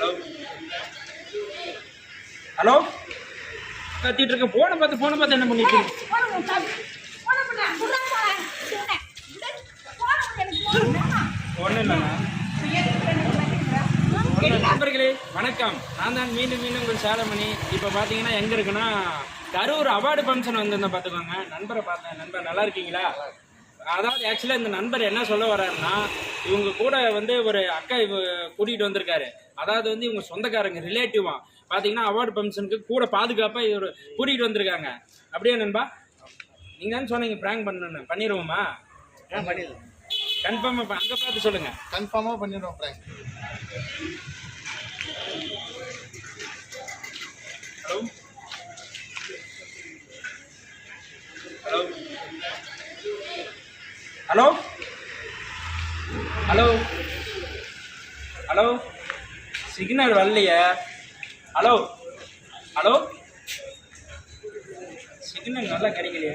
Hello? Hello கத்திட்டு இருக்க போனை பார்த்து போனை பார்த்து என்ன பண்ணிட்டு? ஒண்ணும் இல்லைண்ணா. நண்பர்களே வணக்கம். நான் தான் மீண்டும் மீண்டும் உங்கள் சேலமணி இப்போ பார்த்தீங்கன்னா எங்கே இருக்குன்னா கரூர் அவார்டு ஃபங்க்ஷன் வந்திருந்தேன் பார்த்துக்கோங்க நண்பரை பார்த்தேன். நண்பர் நல்லா இருக்கீங்களா? அதாவது ஆக்சுவலாக இந்த நண்பர் என்ன சொல்ல வர்றாருன்னா இவங்க கூட வந்து ஒரு அக்கா இவ கூட்டிகிட்டு வந்திருக்காரு. அதாவது வந்து இவங்க சொந்தக்காரங்க ரிலேட்டிவா பார்த்தீங்கன்னா அவார்டு ஃபங்க்ஷனுக்கு கூட பாதுகாப்பாக இவர் கூட்டிகிட்டு வந்திருக்காங்க. அப்படியே நண்பா நீங்கள் தான் சொன்னீங்க ப்ராங்க் பண்ணணும்னு. பண்ணிடுவோமா பண்ணிடலாம் கன்ஃபார்மாக அங்கே பார்த்து சொல்லுங்கள் கன்ஃபார்மாக பண்ணிடுவோம் friend hello hello hello? Hello? Hello? Signal வரலையே. ஹலோ? ஹலோ? சிக்னல் நல்லா கிடைக்கலையே.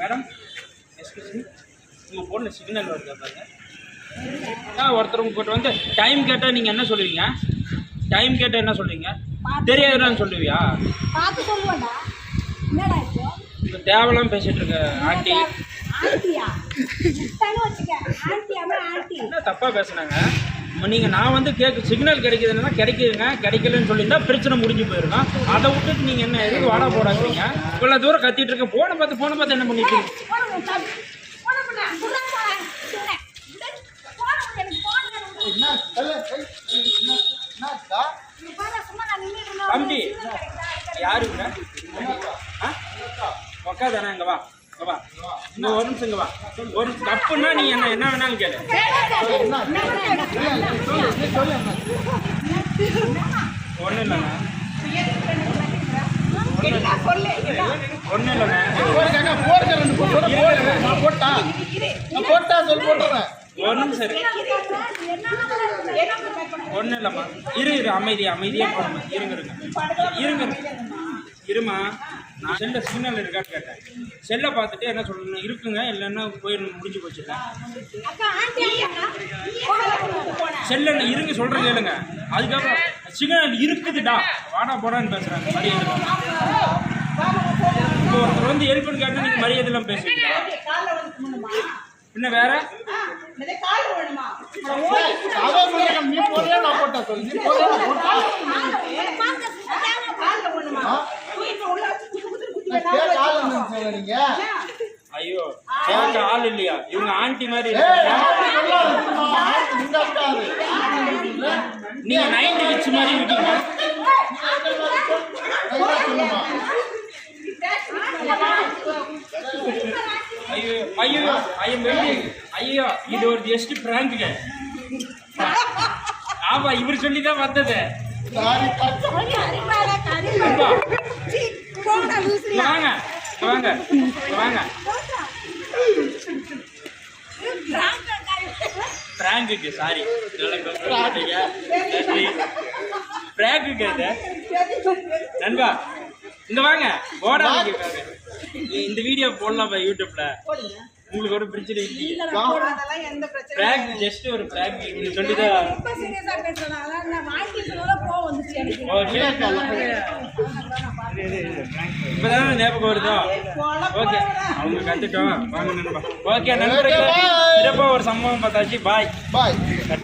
மேடம் எஸ்கியூஸ் மீ உங்கள் ஃபோனில் சிக்னல் வருதா பாருங்க. ஆ ஒருத்தர் உங்ககிட்ட வந்து டைம் கேட்டால் நீங்கள் என்ன சொல்லுவீங்க? டைம் கேட்டால் என்ன சொல்லுவீங்க? தெரியாதுன்னு சொல்லுவியா? பார்த்து சொல்லுவேன்டா என்னடா இப்போ தேவலாம் பேசிட்டு இருக்க ஆண்டி. என்ன தப்பாக பேசுனாங்க? நீங்கள் நான் வந்து கேட்க சிக்னல் கிடைக்குதுன்னா கிடைக்குதுங்க. கிடைக்கலன்னு சொல்லியிருந்தா பிரச்சனை முடிஞ்சு போயிருக்கும் அதை விட்டுட்டு நீங்கள் என்ன எதுக்கு வாடா போடாதீங்க? இவ்வளோ தூரம் கத்திட்டு இருக்க போனை பார்த்து போனை பார்த்து என்ன பண்ணிட்டு தம்பி. யாருங்க உக்கா தானே வா. வா. இங்க ஒரு நிமிஷம் வா. ஒரு தப்புன்னா நீ என்ன என்ன வேணாலும் கேளு. ஒன்றும் இல்லைண்ணா. ஒன்றும் இல்லைண்ணா. போடுங்க போட்டா போட்டா சொல்லி போட்டுறேன் ஒரு நிமிஷம் இரு. ஒன்றும் இல்லைம்மா. இரு இரு அமைதி அமைதியாக போகணும் இருங்க. இருங்க இருங்க. இருமா. நான் செல்ல சிக்னல் இருக்கான்னு கேட்டேன். செல்லை பார்த்துட்டு என்ன சொல்லணும்? இருக்குங்க இல்லைன்னா போயிடணும் முடிஞ்சு ஆண்டி செல்ல இருங்க சொல்கிறேன் கேளுங்க. அதுக்கப்புறம் சிக்னல் இருக்குதுடா. வாடா போடான்னு பேசுகிறாங்க மரியாதை இப்போ ஒருத்தர் வந்து எழுப்புன்னு கேட்டால் நீங்கள் மரியாதை இல்லாமல் பேசுவீங்களா பின்ன வேற? அதான் சொல்லுங்க நீ போறியா நான் போட்டா சொல்லு நீ போறியா நான் போட்டா ஆ? நான் கேட்க நீங்க ஐயோ கேட்க ஆள் இல்லையா? இவங்க ஆண்டி மாதிரி? நீங்க நைன்டி கிட்ஸ் மாதிரி இருக்கீங்க. ஐயோ ஐயோ ஐயோ இது ஒரு ஜஸ்ட் பிராங்க்குங்க ஆமா இவர் சொல்லி தான் வந்தது வாங்க. வாங்க இங்க வாங்க பிராங்குக்கு சாரி நன்றி. பிராங்குக்கு நண்பா இங்க வாங்க. ஓடாதீங்க பாருங்க. இந்த வீடியோ போடலாம் யூடியூப்ல உங்களுக்கு ஒரு பிரச்சனை இல்லையே. ஜஸ்ட் ஒரு பிராங்க் நீங்க சொல்லிதான் இப்பதான் ஞாபகம் வருதோ? ஓகே. அவங்க கத்துட்டோம் வாங்க நண்பா. ஓகே நண்பர்களே சிறப்பா ஒரு சம்பவம் பார்த்தாச்சு. பாய் பாய்